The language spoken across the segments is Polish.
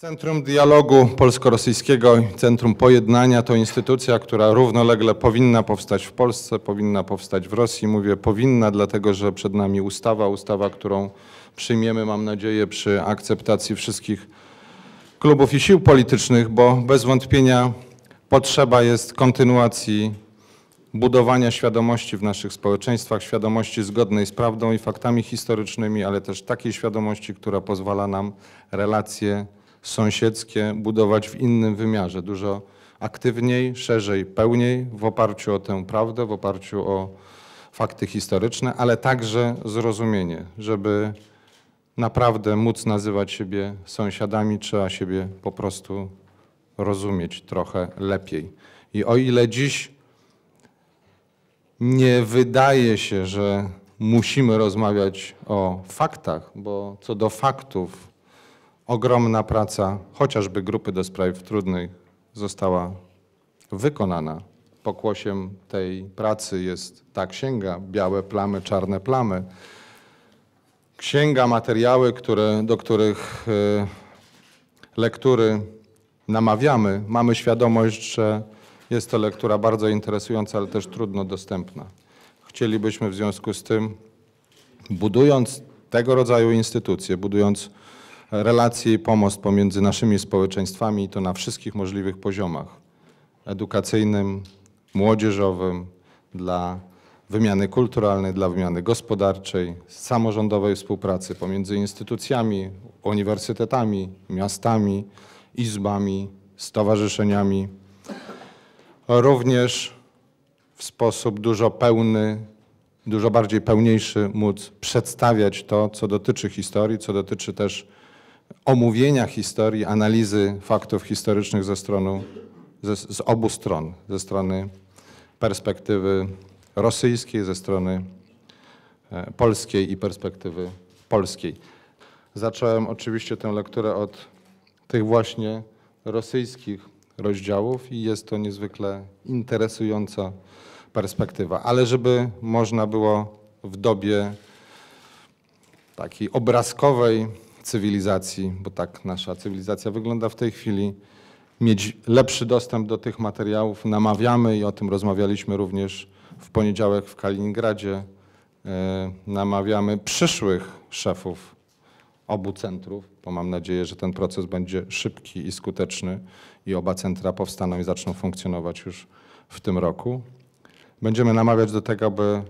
Centrum Dialogu Polsko-Rosyjskiego i Centrum Pojednania to instytucja, która równolegle powinna powstać w Polsce, powinna powstać w Rosji. Mówię powinna, dlatego że przed nami ustawa, ustawa, którą przyjmiemy, mam nadzieję, przy akceptacji wszystkich klubów i sił politycznych, bo bez wątpienia potrzeba jest kontynuacji budowania świadomości w naszych społeczeństwach, świadomości zgodnej z prawdą i faktami historycznymi, ale też takiej świadomości, która pozwala nam relacje sąsiedzkie budować w innym wymiarze, dużo aktywniej, szerzej, pełniej, w oparciu o tę prawdę, w oparciu o fakty historyczne, ale także zrozumienie, żeby naprawdę móc nazywać siebie sąsiadami, trzeba siebie po prostu rozumieć trochę lepiej. I o ile dziś nie wydaje się, że musimy rozmawiać o faktach, bo co do faktów ogromna praca, chociażby grupy do spraw trudnych, została wykonana. Pokłosiem tej pracy jest ta księga, białe plamy, czarne plamy. Księga, materiały, które, do których e, lektury namawiamy. Mamy świadomość, że jest to lektura bardzo interesująca, ale też trudno dostępna. Chcielibyśmy w związku z tym, budując tego rodzaju instytucje, budując relacje i pomost pomiędzy naszymi społeczeństwami i to na wszystkich możliwych poziomach edukacyjnym, młodzieżowym, dla wymiany kulturalnej, dla wymiany gospodarczej, samorządowej współpracy pomiędzy instytucjami, uniwersytetami, miastami, izbami, stowarzyszeniami. Również w sposób dużo pełny, dużo bardziej pełniejszy móc przedstawiać to, co dotyczy historii, co dotyczy też omówienia historii, analizy faktów historycznych ze strony, ze, z obu stron, ze strony perspektywy rosyjskiej, ze strony e, polskiej i perspektywy polskiej. Zacząłem oczywiście tę lekturę od tych właśnie rosyjskich rozdziałów i jest to niezwykle interesująca perspektywa. Ale żeby można było w dobie takiej obrazkowej cywilizacji, bo tak nasza cywilizacja wygląda w tej chwili, mieć lepszy dostęp do tych materiałów. Namawiamy i o tym rozmawialiśmy również w poniedziałek w Kaliningradzie. E, namawiamy przyszłych szefów obu centrów, bo mam nadzieję, że ten proces będzie szybki i skuteczny i oba centra powstaną i zaczną funkcjonować już w tym roku. Będziemy namawiać do tego, by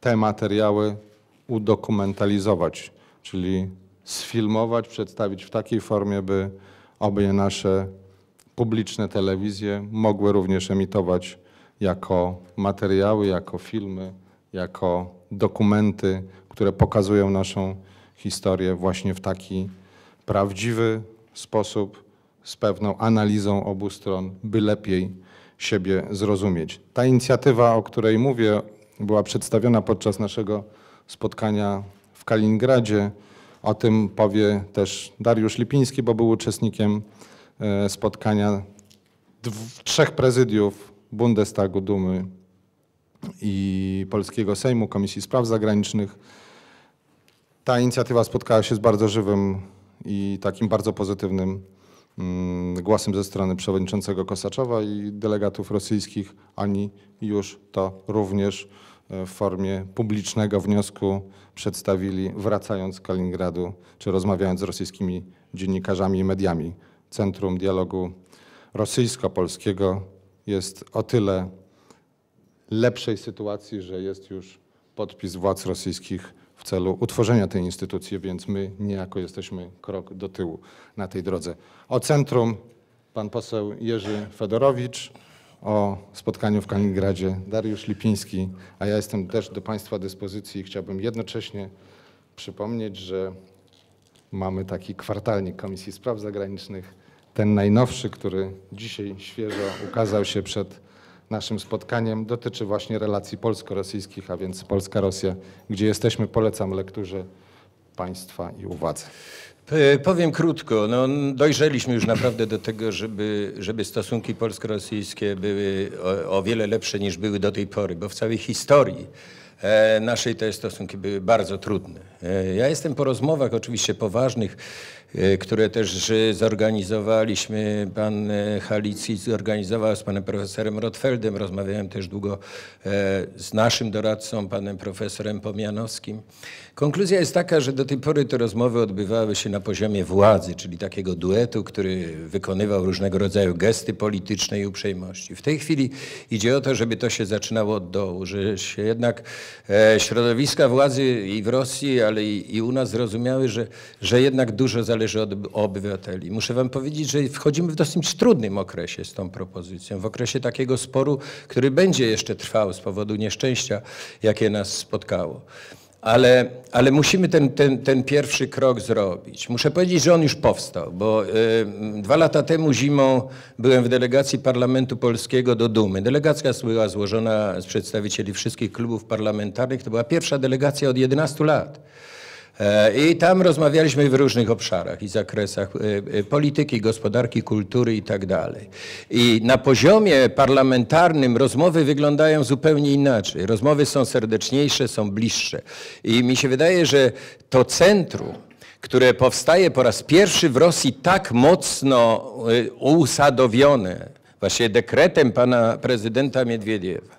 te materiały udokumentalizować, czyli sfilmować, przedstawić w takiej formie, by obie nasze publiczne telewizje mogły również emitować jako materiały, jako filmy, jako dokumenty, które pokazują naszą historię właśnie w taki prawdziwy sposób, z pewną analizą obu stron, by lepiej siebie zrozumieć. Ta inicjatywa, o której mówię, była przedstawiona podczas naszego spotkania w Kaliningradzie. O tym powie też Dariusz Lipiński, bo był uczestnikiem e, spotkania trzech prezydiów Bundestagu, Dumy i Polskiego Sejmu, Komisji Spraw Zagranicznych. Ta inicjatywa spotkała się z bardzo żywym i takim bardzo pozytywnym głosem ze strony przewodniczącego Kosaczowa i delegatów rosyjskich. Oni już to również e, w formie publicznego wniosku przedstawili, wracając z Kaliningradu, czy rozmawiając z rosyjskimi dziennikarzami i mediami. Centrum Dialogu Rosyjsko-Polskiego jest o tyle lepszej sytuacji, że jest już podpis władz rosyjskich celu utworzenia tej instytucji, więc my niejako jesteśmy krok do tyłu na tej drodze. O centrum pan poseł Jerzy Fedorowicz, o spotkaniu w Kaliningradzie Dariusz Lipiński, a ja jestem też do Państwa dyspozycji i chciałbym jednocześnie przypomnieć, że mamy taki kwartalnik Komisji Spraw Zagranicznych, ten najnowszy, który dzisiaj świeżo ukazał się przed naszym spotkaniem, dotyczy właśnie relacji polsko-rosyjskich, a więc Polska-Rosja, gdzie jesteśmy. Polecam lekturze Państwa i uwadze. Powiem krótko, no, dojrzeliśmy już naprawdę do tego, żeby, żeby stosunki polsko-rosyjskie były o, o wiele lepsze niż były do tej pory, bo w całej historii naszej te stosunki były bardzo trudne. E, ja jestem po rozmowach oczywiście poważnych e, które też e, zorganizowaliśmy. Pan e, Halicki zorganizował z panem profesorem Rotfeldem. Rozmawiałem też długo e, z naszym doradcą, panem profesorem Pomianowskim. Konkluzja jest taka, że do tej pory te rozmowy odbywały się na poziomie władzy, czyli takiego duetu, który wykonywał różnego rodzaju gesty polityczne i uprzejmości. W tej chwili idzie o to, żeby to się zaczynało od dołu, że się jednak e, środowiska władzy i w Rosji, ale i, i u nas zrozumiały, że, że jednak dużo zależy od obywateli. Muszę wam powiedzieć, że wchodzimy w dosyć trudnym okresie z tą propozycją, w okresie takiego sporu, który będzie jeszcze trwał z powodu nieszczęścia, jakie nas spotkało. Ale, ale musimy ten, ten, ten pierwszy krok zrobić. Muszę powiedzieć, że on już powstał, bo y, dwa lata temu zimą byłem w delegacji Parlamentu Polskiego do Dumy. Delegacja była złożona z przedstawicieli wszystkich klubów parlamentarnych. To była pierwsza delegacja od 11 lat. E, I tam rozmawialiśmy w różnych obszarach i zakresach e, e, polityki, gospodarki, kultury i tak dalej. I na poziomie parlamentarnym rozmowy wyglądają zupełnie inaczej. Rozmowy są serdeczniejsze, są bliższe. I mi się wydaje, że to centrum, które powstaje po raz pierwszy w Rosji tak mocno usadowione, właśnie dekretem pana prezydenta Miedwiediewa,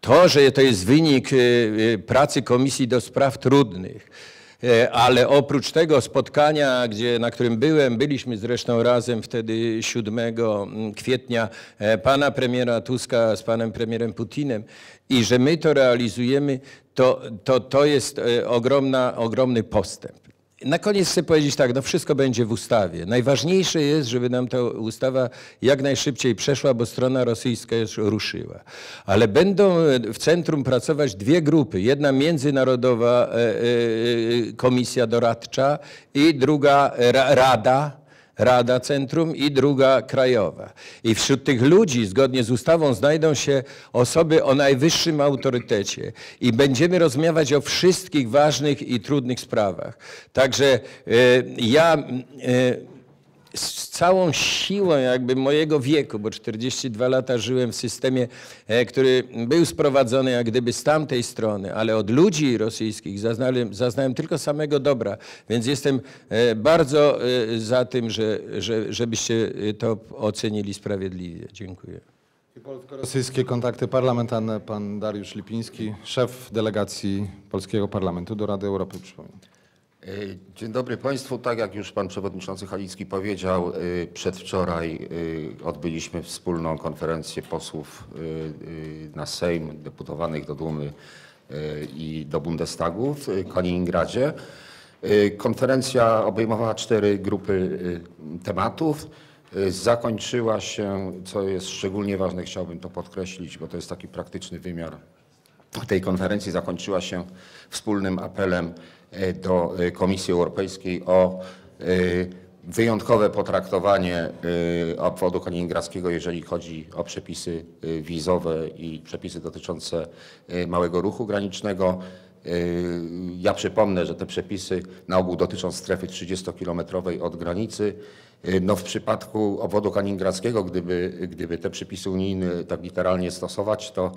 to, że to jest wynik pracy Komisji do Spraw Trudnych, ale oprócz tego spotkania, gdzie, na którym byłem, byliśmy zresztą razem wtedy 7 kwietnia e, pana premiera Tuska z panem premierem Putinem i że my to realizujemy, to, to, to jest e, ogromna, ogromny postęp. Na koniec chcę powiedzieć tak, no wszystko będzie w ustawie. Najważniejsze jest, żeby nam ta ustawa jak najszybciej przeszła, bo strona rosyjska już ruszyła. Ale będą w centrum pracować dwie grupy. Jedna międzynarodowa e, e, e, komisja doradcza i druga rada Rada Centrum i druga krajowa. I wśród tych ludzi, zgodnie z ustawą, znajdą się osoby o najwyższym autorytecie i będziemy rozmawiać o wszystkich ważnych i trudnych sprawach. Także y, ja y, z całą siłą jakby mojego wieku, bo 42 lata żyłem w systemie, e, który był sprowadzony jak gdyby z tamtej strony, ale od ludzi rosyjskich zaznałem, zaznałem tylko samego dobra, więc jestem e, bardzo e, za tym, że, że, żebyście to ocenili sprawiedliwie. Dziękuję. Polsko-rosyjskie kontakty parlamentarne, pan Dariusz Lipiński, szef delegacji Polskiego Parlamentu do Rady Europy, przypomnę. E, dzień dobry Państwu. Tak jak już Pan Przewodniczący Halicki powiedział, e, przedwczoraj e, odbyliśmy wspólną konferencję posłów na Sejm, deputowanych do Dumy i do Bundestagu w Kaliningradzie. Konferencja obejmowała cztery grupy tematów. Zakończyła się, co jest szczególnie ważne, chciałbym to podkreślić, bo to jest taki praktyczny wymiar tej konferencji, zakończyła się wspólnym apelem do e, Komisji Europejskiej o e, wyjątkowe potraktowanie obwodu kaliningradzkiego, jeżeli chodzi o przepisy wizowe i przepisy dotyczące małego ruchu granicznego. Ja przypomnę, że te przepisy na ogół dotyczą strefy 30-kilometrowej od granicy. No w przypadku obwodu kaliningradzkiego, gdyby, gdyby te przepisy unijne tak literalnie stosować, to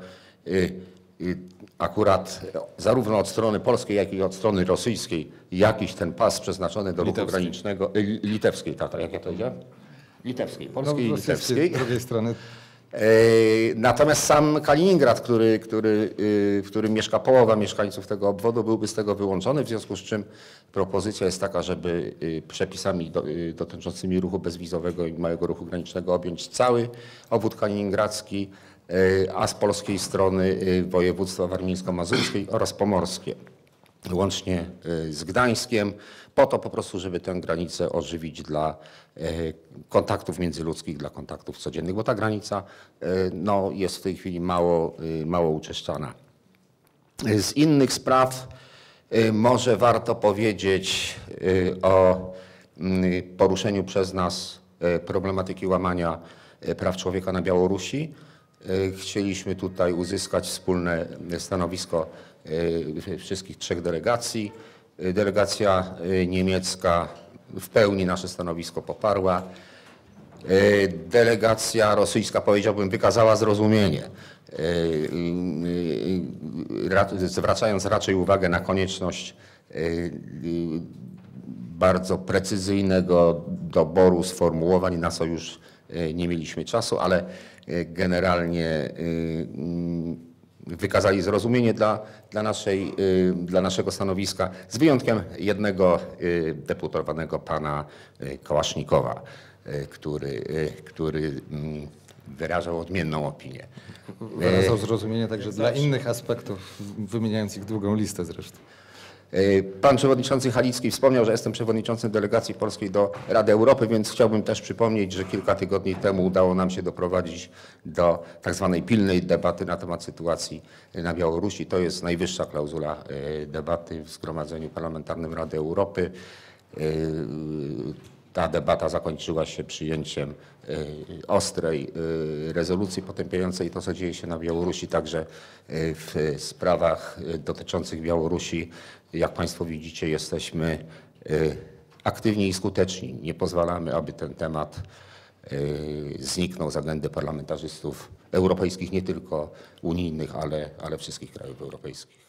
akurat zarówno od strony polskiej, jak i od strony rosyjskiej jakiś ten pas przeznaczony do ruchu Litewskiej. granicznego, y, litewskiej, tata, jak ja to powiedziałem? Litewskiej, polskiej i No, litewskiej. Z drugiej strony E, Natomiast sam Kaliningrad, który, który, y, w którym mieszka połowa mieszkańców tego obwodu, byłby z tego wyłączony, w związku z czym propozycja jest taka, żeby y, przepisami do, dotyczącymi ruchu bezwizowego i małego ruchu granicznego objąć cały obwód kaliningradzki, a z polskiej strony województwa warmińsko-mazurskie oraz pomorskie, łącznie z Gdańskiem, po to po prostu, żeby tę granicę ożywić dla kontaktów międzyludzkich, dla kontaktów codziennych, bo ta granica no, jest w tej chwili mało, mało uczeszczana. Z innych spraw może warto powiedzieć o mm, poruszeniu przez nas problematyki łamania praw człowieka na Białorusi. Chcieliśmy tutaj uzyskać wspólne stanowisko wszystkich trzech delegacji. Delegacja niemiecka w pełni nasze stanowisko poparła. Delegacja rosyjska, powiedziałbym, wykazała zrozumienie, zwracając raczej uwagę na konieczność bardzo precyzyjnego doboru sformułowań, na e, nie mieliśmy czasu, ale e, generalnie e, mm, wykazali zrozumienie dla, dla, naszej, dla naszego stanowiska, z wyjątkiem jednego deputowanego pana Kołasznikowa, który, który mm, wyrażał odmienną opinię. Wyrażał zrozumienie także dla innych aspektów, wymieniając ich długą listę zresztą. Y, Pan przewodniczący Halicki wspomniał, że jestem przewodniczącym delegacji polskiej do Rady Europy, więc chciałbym też przypomnieć, że kilka tygodni temu udało nam się doprowadzić do tak zwanej pilnej debaty na temat sytuacji na Białorusi. To jest najwyższa klauzula y, debaty w Zgromadzeniu Parlamentarnym Rady Europy. Ta debata zakończyła się przyjęciem y, ostrej y, rezolucji potępiającej to, co dzieje się na Białorusi, także y, w sprawach dotyczących Białorusi. Jak Państwo widzicie, jesteśmy aktywni i skuteczni. Nie pozwalamy, aby ten temat zniknął z agendy parlamentarzystów europejskich, nie tylko unijnych, ale, ale wszystkich krajów europejskich.